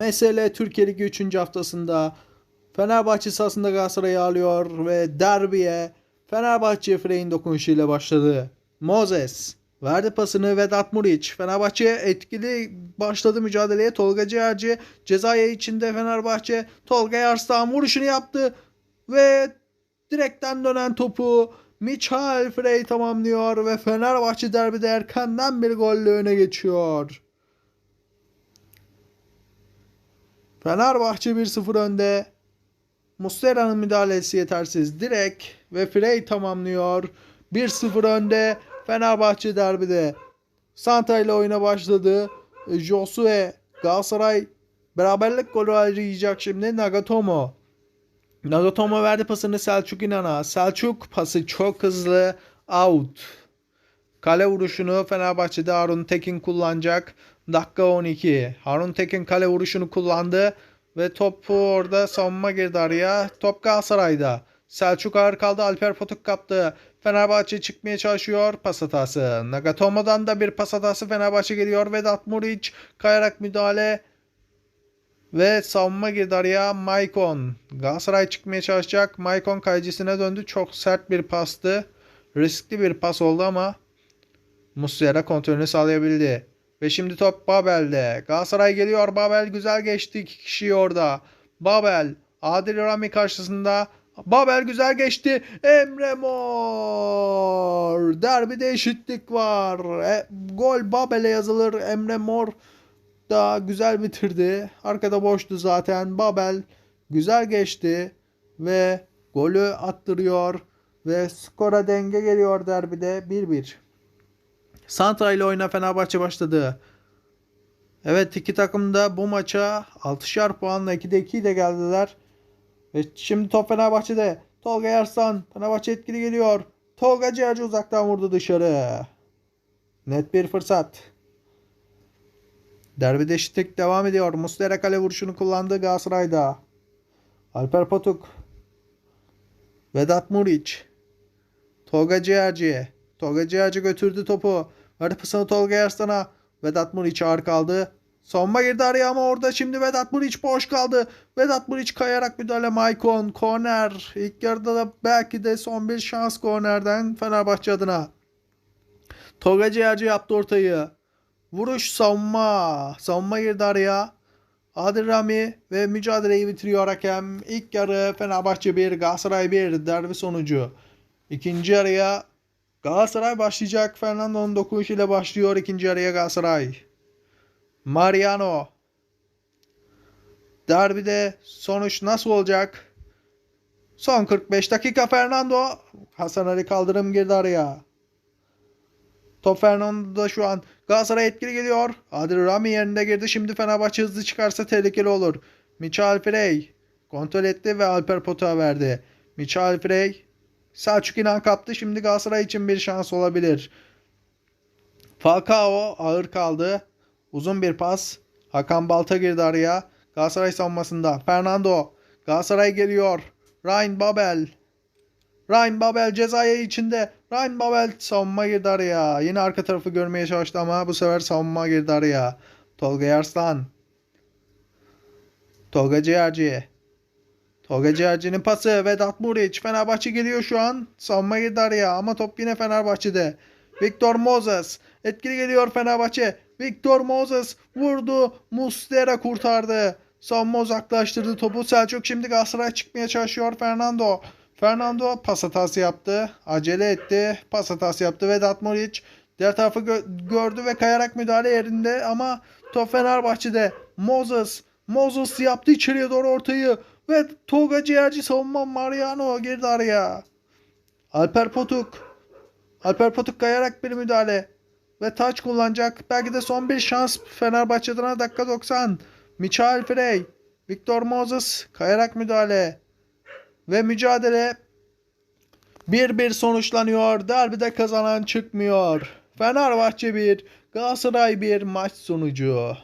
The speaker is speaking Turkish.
Mesele Türkiye Ligi 3. haftasında Fenerbahçe sahasında Galatasaray'ı ağırlıyor ve derbiye Fenerbahçe Frey'in dokunuşuyla başladı. Moses verdi pasını Vedat Muriç. Fenerbahçe etkili başladı mücadeleye. Tolga Ciğerci cezaya içinde Fenerbahçe Tolga Yarslan vuruşunu yaptı ve direkten dönen topu Michael Frey tamamlıyor ve Fenerbahçe derbide erkenden bir golle öne geçiyor. Fenerbahçe 1-0 önde. Muslera'nın müdahalesi yetersiz. Direkt ve Frey tamamlıyor. 1-0 önde. Fenerbahçe derbide. Santa ile oyuna başladı. Josue Galatasaray beraberlik golü arayacak şimdi Nagatomo. Nagatomo verdi pasını Selçuk İnan'a. Selçuk pası çok hızlı. Out. Kale vuruşunu Fenerbahçe'de Harun Tekin kullanacak. Dakika 12. Harun Tekin kale vuruşunu kullandı ve topu orada savunma girdi araya. Top Galatasaray'da. Selçuk ağır kaldı. Alper Potuk kaptı. Fenerbahçe çıkmaya çalışıyor. Pas hatası. Nagatomo'dan da bir pas hatası Fenerbahçe geliyor. Vedat Muriç kayarak müdahale ve savunma girdi araya. Maicon. Galatasaray çıkmaya çalışacak. Maicon kalecisine döndü. Çok sert bir pastı. Riskli bir pas oldu ama Muslera kontrolünü sağlayabildi. Ve şimdi top Babel'de. Galatasaray geliyor. Babel güzel geçti. iki kişi orada. Babel. Adil Rami karşısında. Babel güzel geçti. Emre Mor. Derbide eşitlik var. E, gol Babel'e yazılır. Emre Mor da güzel bitirdi. Arkada boştu zaten. Babel güzel geçti. Ve golü attırıyor. Ve skora denge geliyor derbide 1-1. Santa ile oyuna Fenerbahçe başladı. Evet iki takım da bu maça 6'şar puanla 2'de 2 ile geldiler. Ve şimdi top Fenerbahçe'de. Tolga Yarslan. Fenerbahçe etkili geliyor. Tolga Ciğerci uzaktan vurdu dışarı. Net bir fırsat. Derbide eşitlik devam ediyor. Muslera kale vuruşunu kullandı Galatasaray'da. Alper Potuk. Vedat Muriç. Tolga Ciğerci. Tolga Ciğerci götürdü topu. Verdi pasını Tolga Yarslan'a. Vedat Muriç ağır kaldı. Sonma girdi araya ama orada şimdi Vedat Muriç boş kaldı. Vedat Muriç kayarak müdahale Maicon. Korner. İlk yarıda da belki de son bir şans kornerden Fenerbahçe adına. Tolga Ciğerci yaptı ortayı. Vuruş savunma. Savunma girdi araya. Adil Rami ve mücadeleyi bitiriyor hakem. İlk yarı Fenerbahçe 1, Galatasaray 1 derbi sonucu. İkinci yarıya Galatasaray başlayacak. Fernando'nun dokunuşuyla başlıyor ikinci yarıya Galatasaray. Mariano. Derbide sonuç nasıl olacak? Son 45 dakika Fernando. Hasan Ali kaldırım girdi araya. Top Fernando'da şu an Galatasaray etkili geliyor. Adil Rami yerinde girdi. Şimdi Fenerbahçe hızlı çıkarsa tehlikeli olur. Michael Frey kontrol etti ve Alper Potuk'a verdi. Michael Frey Selçuk İnan kaptı. Şimdi Galatasaray için bir şans olabilir. Falcao ağır kaldı. Uzun bir pas. Hakan Balta girdi araya. Galatasaray savunmasında. Fernando. Galatasaray geliyor. Ryan Babel. Ryan Babel cezaya içinde. Ryan Babel savunma girdi araya. Yine arka tarafı görmeye çalıştı ama bu sefer savunma girdi araya. Tolga Yarslan. Tolga Ciğerci. Tolga Ciğerci'nin pası Vedat Muriç. Fenerbahçe geliyor şu an. Savunma girdi araya ama top yine Fenerbahçe'de. Victor Moses. Etkili geliyor Fenerbahçe. Victor Moses vurdu. Mustera kurtardı. Savunma uzaklaştırdı topu. Selçuk şimdi Galatasaray çıkmaya çalışıyor. Fernando. Fernando pas hatası yaptı. Acele etti. Pas hatası yaptı. Vedat Muriç diğer tarafı gö- gördü ve kayarak müdahale yerinde ama top Fenerbahçe'de. Moses. Moses yaptı içeriye doğru ortayı. Ve Tolga Ciğerci savunma Mariano girdi araya. Alper Potuk. Alper Potuk kayarak bir müdahale. Ve taç kullanacak. Belki de son bir şans Fenerbahçe adına dakika 90. Michael Frey. Victor Moses kayarak müdahale. Ve mücadele 1-1 sonuçlanıyor. Derbide kazanan çıkmıyor. Fenerbahçe 1, Galatasaray 1 maç sonucu.